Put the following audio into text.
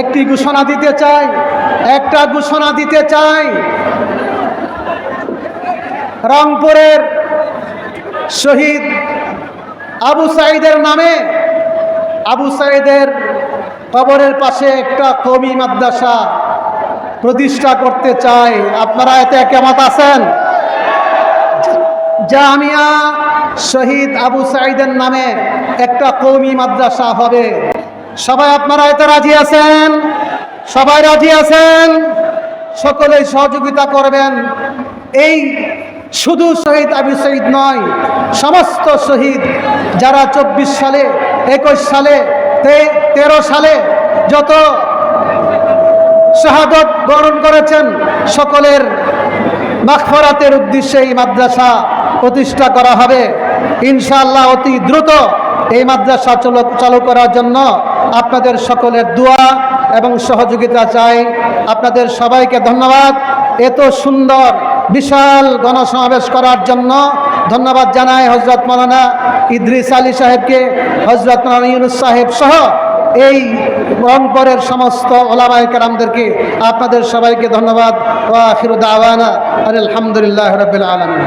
একটি ঘোষণা দিতে চাই, একটা ঘোষণা দিতে চাই। রংপুরের শহীদ আবু সাইদের নামে, আবু সাইদের কবরের পাশে একটা কমি মাদ্রাসা প্রতিষ্ঠা করতে চাই। আপনারা এতে কেমত আছেন? জামিয়া শহীদ আবু সাইদের নামে একটা কৌমি মাদ্রাসা হবে। সবাই আপনারা এতে রাজি আছেন? সবাই রাজি আছেন? সকলেই সহযোগিতা করবেন। এই শুধু শহীদ আবু শহীদ নয়, সমস্ত শহীদ যারা চব্বিশ সালে, একুশ সালে তেরো সালে যত শাহাদত বরণ করেছেন, সকলের মাখফরাতের উদ্দেশ্যে এই মাদ্রাসা প্রতিষ্ঠা করা হবে। ইনশাআল্লাহ অতি দ্রুত এই মাদ্রাসা চালু চালু করার জন্য আপনাদের সকলের দোয়া এবং সহযোগিতা চাই। আপনাদের সবাইকে ধন্যবাদ। এত সুন্দর, বিশাল গণসমাবেশ করার জন্য ধন্যবাদ জানাই হজরত মৌলানা ইদ্রিস আলী সাহেবকে হজরত মৌলানা ইউনুস সাহেব সহ এই রংপুরের সমস্ত ওলামাই কারামদেরকে আপনাদের সবাইকে ধন্যবাদ। ওয়া আখিরু দাওয়ানা আলহামদুলিল্লাহ রবিল আলমিন।